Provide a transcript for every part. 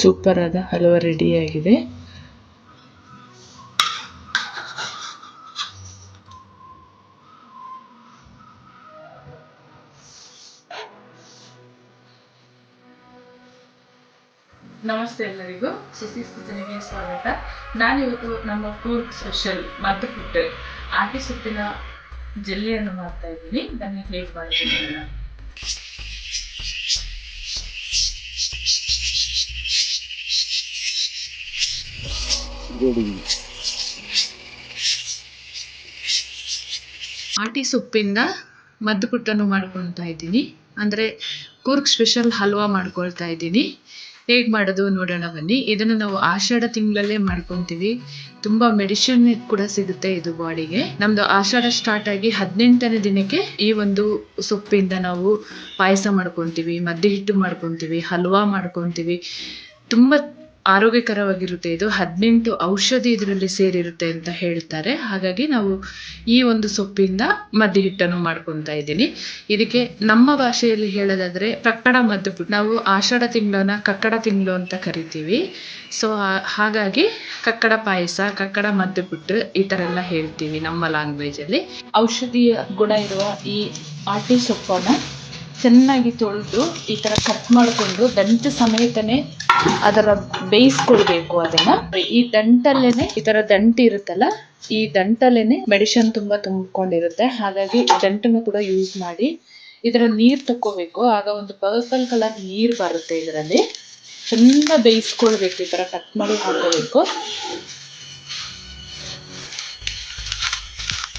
Super ಆದ ಹಲವ ರೆಡಿಯಾಗಿದೆ ನಮಸ್ತೆ ಎಲ್ಲರಿಗೂ. ಸುಸೀಸ್ ಕಿಚನ್ಗೆ ಸ್ವಾಗತ. ನಾನಿವತ್ತು ನಮ್ಮ ಕೂರ್ಗ್ ಸ್ಪೆಷಲ್ ಮತ್ತು ಪುಟ್ಟು ಆಟಿ ಸೊಪ್ಪಿನ ಜೆಲ್ಲಿಯನ್ನು ಮಾಡ್ತಾ ಇದ್ದೀನಿ. ನಾನು ಹೇಗೆ ಆಟಿ ಸೊಪ್ಪಿಂದ ಮದ್ದು ಪುಟ್ಟನ್ನು ಮಾಡ್ಕೊಳ್ತಾ ಇದ್ದೀನಿ. ಅಂದರೆ ಕೂರ್ಗ್ ಸ್ಪೆಷಲ್ ಹಲ್ವಾ ಮಾಡ್ಕೊಳ್ತಾ ಇದ್ದೀನಿ. ಹೇಗೆ ಮಾಡೋದು ನೋಡೋಣ ಬನ್ನಿ. ಇದನ್ನು ನಾವು ಆಷಾಢ ತಿಂಗಳಲ್ಲೇ ಮಾಡ್ಕೊತೀವಿ. ತುಂಬ ಮೆಡಿಸಿನ್ ಕೂಡ ಸಿಗುತ್ತೆ ಇದು ಬಾಡಿಗೆ. ನಮ್ದು ಆಷಾಢ ಸ್ಟಾರ್ಟ್ ಆಗಿ ಹದಿನೆಂಟನೇ ದಿನಕ್ಕೆ ಈ ಒಂದು ಸೊಪ್ಪಿಂದ ನಾವು ಪಾಯಸ ಮಾಡ್ಕೊತೀವಿ ಮದ್ದೆ ಹಿಟ್ಟು ಮಾಡ್ಕೊತೀವಿ, ಹಲ್ವಾ ಮಾಡ್ಕೊತೀವಿ. ತುಂಬ ಆರೋಗ್ಯಕರವಾಗಿರುತ್ತೆ. ಇದು ಹದಿನೆಂಟು ಔಷಧಿ ಇದರಲ್ಲಿ ಸೇರಿರುತ್ತೆ ಅಂತ ಹೇಳ್ತಾರೆ. ಹಾಗಾಗಿ ನಾವು ಈ ಒಂದು ಸೊಪ್ಪಿಂದ ಮದ್ದು ಹಿಟ್ಟನ್ನು ಮಾಡ್ಕೊತಾ ಇದ್ದೀನಿ. ಇದಕ್ಕೆ ನಮ್ಮ ಭಾಷೆಯಲ್ಲಿ ಹೇಳೋದಾದ್ರೆ ಕಕ್ಕಡ ಮದ್ದು ನಾವು ಆಷಾಢ ತಿಂಗಳನ್ನ ಕಕ್ಕಡ ತಿಂಗಳು ಅಂತ ಕರಿತೀವಿ. ಸೊ ಹಾಗಾಗಿ ಕಕ್ಕಡ ಪಾಯಸ, ಕಕ್ಕಡ ಮದ್ದು ಬಿಟ್ಟು ಈ ಥರ ಎಲ್ಲ ಹೇಳ್ತೀವಿ ನಮ್ಮ ಲ್ಯಾಂಗ್ವೇಜಲ್ಲಿ ಔಷಧೀಯ ಗುಣ ಇರುವ ಈ ಆಟಿ ಸೊಪ್ಪನ್ನು ಚೆನ್ನಾಗಿ ತೊಳೆದು ಈ ಥರ ಕಟ್ ಮಾಡಿಕೊಂಡು ದಂಟು ಸಮೇತನೇ ಅದರ ಬೇಯಿಸ್ಕೊಳ್ಬೇಕು ಅದನ್ನ. ಈ ದಂಟಲ್ಲೇ ಈ ಥರ ದಂಟು ಇರುತ್ತಲ್ಲ, ಈ ದಂಟಲ್ಲೇ ಮೆಡಿಸಿನ್ ತುಂಬ ತುಂಬಿಕೊಂಡಿರುತ್ತೆ. ಹಾಗಾಗಿ ದಂಟನ್ನು ಕೂಡ ಯೂಸ್ ಮಾಡಿ ಇದರ ನೀರು ತಕ್ಕೋಬೇಕು. ಆಗ ಒಂದು ಪರ್ಪಲ್ ಕಲರ್ ನೀರು ಬರುತ್ತೆ ಇದರಲ್ಲಿ. ಚೆಂದ ಬೇಯಿಸ್ಕೊಳ್ಬೇಕು ಈ ಥರ ಕಟ್ ಮಾಡಿ ಹಾಕೋಬೇಕು.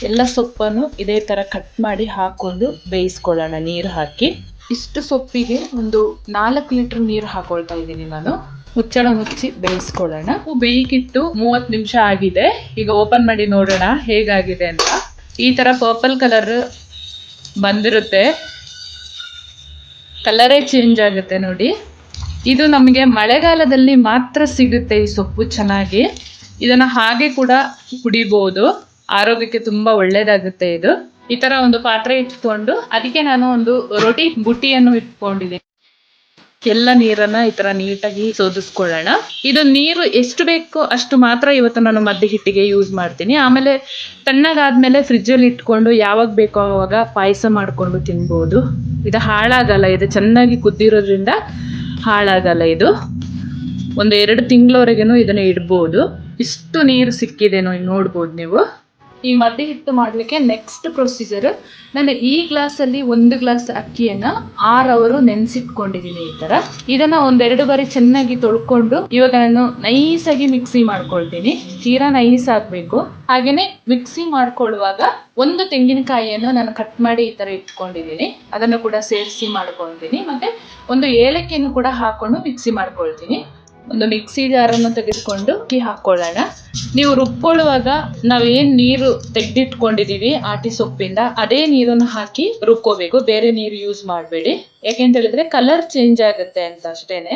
ಎಲ್ಲ ಸೊಪ್ಪನ್ನು ಇದೇ ತರ ಕಟ್ ಮಾಡಿ ಹಾಕೊಂಡು ಬೇಯಿಸ್ಕೊಳ್ಳೋಣ ನೀರು ಹಾಕಿ. ಇಷ್ಟು ಸೊಪ್ಪಿಗೆ ಒಂದು ನಾಲ್ಕು ಲೀಟರ್ ನೀರು ಹಾಕೊಳ್ತಾ ಇದ್ದೀನಿ ನಾನು. ಮುಚ್ಚಳ ಮುಚ್ಚಿ ಬೇಯಿಸ್ಕೊಳ್ಳೋಣ. ಬೇಯಿಕಿಟ್ಟು ಮೂವತ್ತು ನಿಮಿಷ ಆಗಿದೆ. ಈಗ ಓಪನ್ ಮಾಡಿ ನೋಡೋಣ ಹೇಗಾಗಿದೆ ಅಂತ. ಈ ತರ ಪರ್ಪಲ್ ಕಲರ್ ಬಂದಿರುತ್ತೆ. ಕಲರೇ ಚೇಂಜ್ ಆಗುತ್ತೆ ನೋಡಿ. ಇದು ನಮಗೆ ಮಳೆಗಾಲದಲ್ಲಿ ಮಾತ್ರ ಸಿಗುತ್ತೆ ಈ ಸೊಪ್ಪು ಚೆನ್ನಾಗಿ. ಇದನ್ನ ಹಾಗೆ ಕೂಡ ಕುಡಿಬಹುದು ಆರೋಗ್ಯಕ್ಕೆ ತುಂಬಾ ಒಳ್ಳೇದಾಗುತ್ತೆ ಇದು. ಈ ತರ ಒಂದು ಪಾತ್ರೆ ಇಟ್ಕೊಂಡು ಅದಕ್ಕೆ ನಾನು ಒಂದು ರೊಟ್ಟಿ ಬುಟ್ಟಿಯನ್ನು ಇಟ್ಕೊಂಡಿದ್ದೀನಿ. ಎಲ್ಲ ನೀರನ್ನ ಈ ತರ ನೀಟಾಗಿ ಸೋದಿಸ್ಕೊಳ್ಳೋಣ. ಇದು ನೀರು ಎಷ್ಟು ಬೇಕೋ ಅಷ್ಟು ಮಾತ್ರ ಇವತ್ತು ನಾನು ಮದ್ದೆ ಹಿಟ್ಟಿಗೆ ಯೂಸ್ ಮಾಡ್ತೀನಿ. ಆಮೇಲೆ ತಣ್ಣಗಾದ್ಮೇಲೆ ಫ್ರಿಜ್ಜಲ್ಲಿ ಇಟ್ಕೊಂಡು ಯಾವಾಗ ಬೇಕೋ ಅವಾಗ ಪಾಯಸ ಮಾಡ್ಕೊಂಡು ತಿನ್ಬೋದು. ಇದು ಹಾಳಾಗಲ್ಲ, ಇದು ಚೆನ್ನಾಗಿ ಕುದ್ದಿರೋದ್ರಿಂದ ಹಾಳಾಗಲ್ಲ ಇದು. ಒಂದು ಎರಡು ತಿಂಗಳವರೆಗೂ ಇದನ್ನ ಇಡ್ಬೋದು. ಇಷ್ಟು ನೀರು ಸಿಕ್ಕಿದೆ ನೋಡಿ, ನೋಡ್ಬೋದು ನೀವು. ಈ ಮದ್ದೆ ಹಿಟ್ಟು ಮಾಡಲಿಕ್ಕೆ ನೆಕ್ಸ್ಟ್ ಪ್ರೊಸೀಜರ್ ನಾನು ಈ ಗ್ಲಾಸಲ್ಲಿ ಒಂದು ಗ್ಲಾಸ್ ಅಕ್ಕಿಯನ್ನ ಆರು ಅವರು ನೆನೆಸಿಟ್ಕೊಂಡಿದ್ದೀನಿ ಈ ತರ. ಇದನ್ನ ಒಂದೆರಡು ಬಾರಿ ಚೆನ್ನಾಗಿ ತೊಳ್ಕೊಂಡು ಇವಾಗ ನಾನು ನೈಸಾಗಿ ಮಿಕ್ಸಿ ಮಾಡ್ಕೊಳ್ತೀನಿ. ತೀರಾ ನೈಸ್ ಆಗಬೇಕು. ಹಾಗೇನೆ ಮಿಕ್ಸಿ ಮಾಡ್ಕೊಳ್ಳುವಾಗ ಒಂದು ತೆಂಗಿನಕಾಯಿಯನ್ನು ನಾನು ಕಟ್ ಮಾಡಿ ಈ ತರ ಇಟ್ಕೊಂಡಿದ್ದೀನಿ ಅದನ್ನು ಕೂಡ ಸೇರಿಸಿ ಮಾಡ್ಕೊಳ್ತೀನಿ. ಮತ್ತೆ ಒಂದು ಏಲಕ್ಕಿಯನ್ನು ಕೂಡ ಹಾಕೊಂಡು ಮಿಕ್ಸಿ ಮಾಡ್ಕೊಳ್ತೀನಿ. ಒಂದು ಮಿಕ್ಸಿ ಜಾರನ್ನು ತೆಗೆದುಕೊಂಡು ಅಕ್ಕಿ ಹಾಕೊಳ್ಳೋಣ. ನೀವು ರುಬ್ಕೊಳ್ಳುವಾಗ ನಾವೇನು ನೀರು ತೆಗೆದಿಟ್ಕೊಂಡಿದೀವಿ ಆಟಿ ಸೊಪ್ಪಿಂದ, ಅದೇ ನೀರನ್ನು ಹಾಕಿ ರುಬ್ಕೋಬೇಕು. ಬೇರೆ ನೀರು ಯೂಸ್ ಮಾಡಬೇಡಿ. ಯಾಕೆಂತ ಹೇಳಿದ್ರೆ ಕಲರ್ ಚೇಂಜ್ ಆಗುತ್ತೆ ಅಂತ ಅಷ್ಟೇನೆ.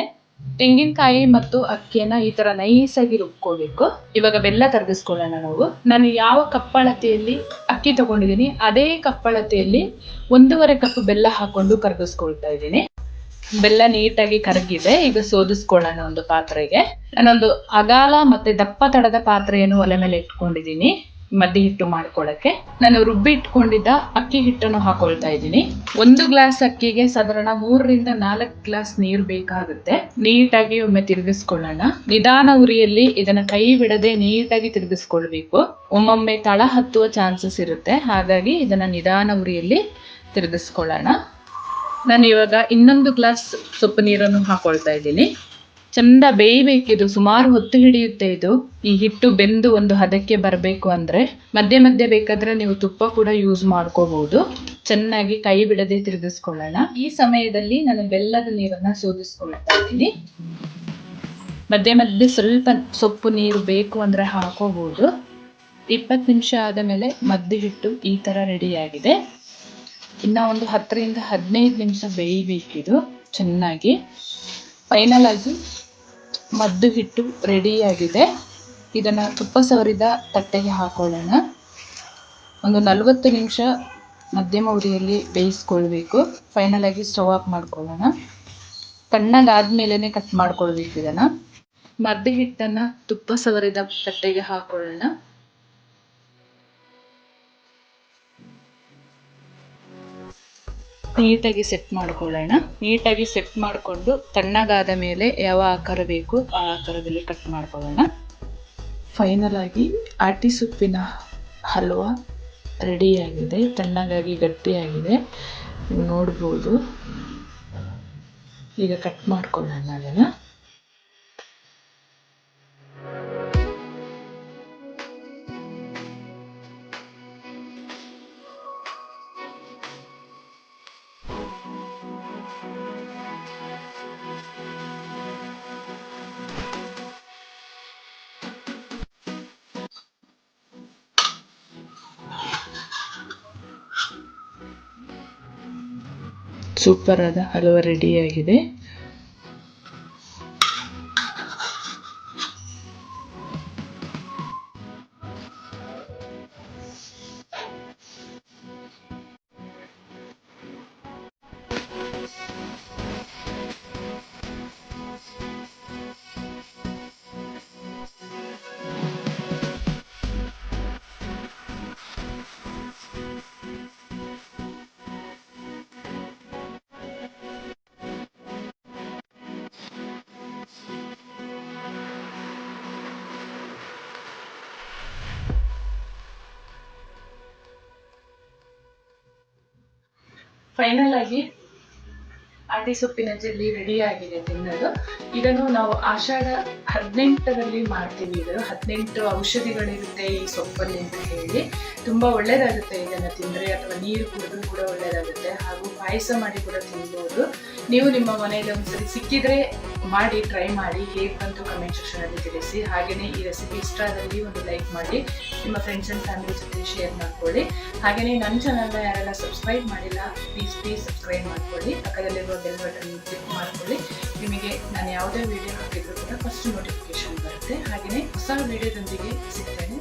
ತೆಂಗಿನಕಾಯಿ ಮತ್ತು ಅಕ್ಕಿಯನ್ನ ಈ ತರ ನೈಸಾಗಿ ರುಬ್ಕೋಬೇಕು. ಇವಾಗ ಬೆಲ್ಲ ತರಗಿಸ್ಕೊಳ್ಳೋಣ ನಾವು. ನಾನು ಯಾವ ಕಪ್ಪಳತೆಯಲ್ಲಿ ಅಕ್ಕಿ ತಗೊಂಡಿದ್ದೀನಿ, ಅದೇ ಕಪ್ಪಳತೆಯಲ್ಲಿ ಒಂದೂವರೆ ಕಪ್ ಬೆಲ್ಲ ಹಾಕೊಂಡು ಕರಗಿಸ್ಕೊಳ್ತಾ ಇದ್ದೀನಿ. ಬೆಲ್ಲ ನೀಟಾಗಿ ಕರಗಿದೆ. ಈಗ ಸೋದಿಸ್ಕೊಳ್ಳೋಣ ಒಂದು ಪಾತ್ರೆಗೆ. ನಾನೊಂದು ಅಗಾಲ ಮತ್ತೆ ದಪ್ಪ ತಡದ ಪಾತ್ರೆಯನ್ನು ಒಲೆ ಮೇಲೆ ಇಟ್ಕೊಂಡಿದ್ದೀನಿ. ಮದ್ದಿ ಹಿಟ್ಟು ಮಾಡ್ಕೊಳ್ಳಕ್ಕೆ. ನಾನು ರುಬ್ಬಿ ಇಟ್ಕೊಂಡಿದ್ದ ಅಕ್ಕಿ ಹಿಟ್ಟನ್ನು ಹಾಕೊಳ್ತಾ ಇದ್ದೀನಿ. ಒಂದು ಗ್ಲಾಸ್ ಅಕ್ಕಿಗೆ ಸಾಧಾರಣ ಮೂರರಿಂದ ನಾಲ್ಕು ಗ್ಲಾಸ್ ನೀರು ಬೇಕಾಗುತ್ತೆ. ನೀಟಾಗಿ ಒಮ್ಮೆ ತಿರುಗಿಸ್ಕೊಳ್ಳೋಣ. ನಿಧಾನ ಉರಿಯಲ್ಲಿ ಇದನ್ನ ಕೈ ಬಿಡದೆ ನೀಟಾಗಿ ತಿರುಗಿಸ್ಕೊಳ್ಬೇಕು. ಒಮ್ಮೊಮ್ಮೆ ತಳ ಹತ್ತುವ ಚಾನ್ಸಸ್ ಇರುತ್ತೆ. ಹಾಗಾಗಿ ಇದನ್ನ ನಿಧಾನ ಉರಿಯಲ್ಲಿ ತಿರುಗಿಸ್ಕೊಳ್ಳೋಣ. ನಾನು ಇವಾಗ ಇನ್ನೊಂದು ಗ್ಲಾಸ್ ಸೊಪ್ಪು ನೀರನ್ನು ಹಾಕೊಳ್ತಾ ಇದ್ದೀನಿ. ಚಂದ ಬೇಯಬೇಕಿದು, ಸುಮಾರು ಹೊತ್ತು ಹಿಡಿಯುತ್ತೆ ಇದು. ಈ ಹಿಟ್ಟು ಬೆಂದು ಒಂದು ಹದಕ್ಕೆ ಬರಬೇಕು ಅಂದರೆ ಮಧ್ಯೆ ಮಧ್ಯೆ ಬೇಕಾದರೆ ನೀವು ತುಪ್ಪ ಕೂಡ ಯೂಸ್ ಮಾಡ್ಕೋಬಹುದು. ಚೆನ್ನಾಗಿ ಕೈ ಬಿಡದೆ ತಿರುಗಿಸ್ಕೊಳ್ಳೋಣ. ಈ ಸಮಯದಲ್ಲಿ ನಾನು ಬೆಲ್ಲದ ನೀರನ್ನು ಸೋದಿಸ್ಕೊಳ್ತಾ ಇದ್ದೀನಿ. ಮಧ್ಯೆ ಮಧ್ಯೆ ಸ್ವಲ್ಪ ಸೊಪ್ಪು ನೀರು ಬೇಕು ಅಂದರೆ ಹಾಕೋಬಹುದು. ಇಪ್ಪತ್ತು ನಿಮಿಷ ಆದ ಮೇಲೆ ಮದ್ದು ಹಿಟ್ಟು ಈ ಥರ ರೆಡಿಯಾಗಿದೆ ಇನ್ನ ಒಂದು ಹತ್ತರಿಂದ ಹದಿನೈದು ನಿಮಿಷ ಬೇಯಬೇಕಿದು. ಚೆನ್ನಾಗಿ. ಫೈನಲ್ ಆಗಿ ಮದ್ದು ಹಿಟ್ಟು ರೆಡಿಯಾಗಿದೆ ಇದನ್ನು ತುಪ್ಪ ಸವರಿದ ತಟ್ಟೆಗೆ ಹಾಕೊಳ್ಳೋಣ. ಒಂದು ನಲವತ್ತು ನಿಮಿಷ ಮಧ್ಯಮ ಉರಿಯಲ್ಲಿ ಬೇಯಿಸ್ಕೊಳ್ಬೇಕು. ಫೈನಲ್ ಆಗಿ ಸ್ಟವ್ ಆಫ್ ಮಾಡ್ಕೊಳ್ಳೋಣ. ತಣ್ಣಗಾದ್ಮೇಲೆ ಕಟ್ ಮಾಡ್ಕೊಳ್ಬೇಕು ಇದನ್ನು. ಮದ್ದು ಹಿಟ್ಟನ್ನು ತುಪ್ಪ ಸವರಿದ ತಟ್ಟೆಗೆ ಹಾಕೊಳ್ಳೋಣ. ನೀಟಾಗಿ ಸೆಟ್ ಮಾಡ್ಕೊಳ್ಳೋಣ. ನೀಟಾಗಿ ಸೆಟ್ ಮಾಡಿಕೊಂಡು ತಣ್ಣಗಾದ ಮೇಲೆ ಯಾವ ಆಕಾರ ಬೇಕು ಆ ಆಕಾರದಲ್ಲಿ ಕಟ್ ಮಾಡ್ಕೊಳ್ಳೋಣ. ಫೈನಲ್ ಆಗಿ ಆಟಿ ಸೊಪ್ಪಿನ ಹಲ್ವಾ ರೆಡಿಯಾಗಿದೆ ತಣ್ಣಗಾಗಿ ಗಟ್ಟಿಯಾಗಿದೆ ನೋಡ್ಬೋದು. ಈಗ ಕಟ್ ಮಾಡ್ಕೊಳ್ಳೋಣ ಅದನ್ನು. ಸೂಪರ್ ಆದ ರೆಡಿ ರೆಡಿಯಾಗಿದೆ ಫೈನಲ್ ಆಗಿ ಆಟಿ ಸೊಪ್ಪಿನ ಜೆಲ್ಲಿ ರೆಡಿ ಆಗಿದೆ ತಿನ್ನಲು ಇದನ್ನು ನಾವು ಆಷಾಢ ಹದಿನೆಂಟರಲ್ಲಿ ಮಾಡ್ತೀವಿ. ಇದು ಹದಿನೆಂಟು ಔಷಧಿಗಳಿರುತ್ತೆ ಈ ಸೊಪ್ಪಲ್ಲಿ ಅಂತ ಹೇಳಿ. ತುಂಬಾ ಒಳ್ಳೇದಾಗುತ್ತೆ. ಇದನ್ನ ತಿಂದ್ರೆ ಅಥವಾ ನೀರು ಕುಡಿದ್ರೂ ಕೂಡ ಒಳ್ಳೇದಾಗುತ್ತೆ. ಹಾಗೂ ಪಾಯಸ ಮಾಡಿ ಕೂಡ ತಿನ್ಬೋದು. ನೀವು ನಿಮ್ಮ ಮನೆಯಲ್ಲಿ ಒಂದ್ಸರಿ ಸಿಕ್ಕಿದ್ರೆ ಮಾಡಿ ಟ್ರೈ ಮಾಡಿ. ಹೇಗೆ ಬಂತು ಕಮೆಂಟ್ ಸೆಕ್ಷನಲ್ಲಿ ತಿಳಿಸಿ. ಹಾಗೆಯೇ ಈ ರೆಸಿಪಿ ಇಷ್ಟ ಆದಲ್ಲಿ ಒಂದು ಲೈಕ್ ಮಾಡಿ. ನಿಮ್ಮ ಫ್ರೆಂಡ್ಸ್ ಆ್ಯಂಡ್ ಫ್ಯಾಮಿಲಿ ಜೊತೆ ಶೇರ್ ಮಾಡ್ಕೊಳ್ಳಿ. ಹಾಗೆಯೇ ನನ್ನ ಚಾನಲ್ನ ಯಾರೆಲ್ಲ ಸಬ್ಸ್ಕ್ರೈಬ್ ಮಾಡಿಲ್ಲ ಪ್ಲೀಸ್ ಪ್ಲೀಸ್ ಸಬ್ಸ್ಕ್ರೈಬ್ ಮಾಡ್ಕೊಳ್ಳಿ. ಪಕ್ಕದಲ್ಲಿರುವ ಬೆಲ್ ಬಟನ್ ಕ್ಲಿಕ್ ಮಾಡ್ಕೊಳ್ಳಿ. ನಿಮಗೆ ನಾನು ಯಾವುದೇ ವಿಡಿಯೋ ಹಾಕಿದ್ರು ಕೂಡ ಫಸ್ಟ್ ನೋಟಿಫಿಕೇಶನ್ ಬರುತ್ತೆ. ಹಾಗೆಯೇ ಹೊಸ ವೀಡಿಯೋದೊಂದಿಗೆ ಸಿಗ್ತೇನೆ.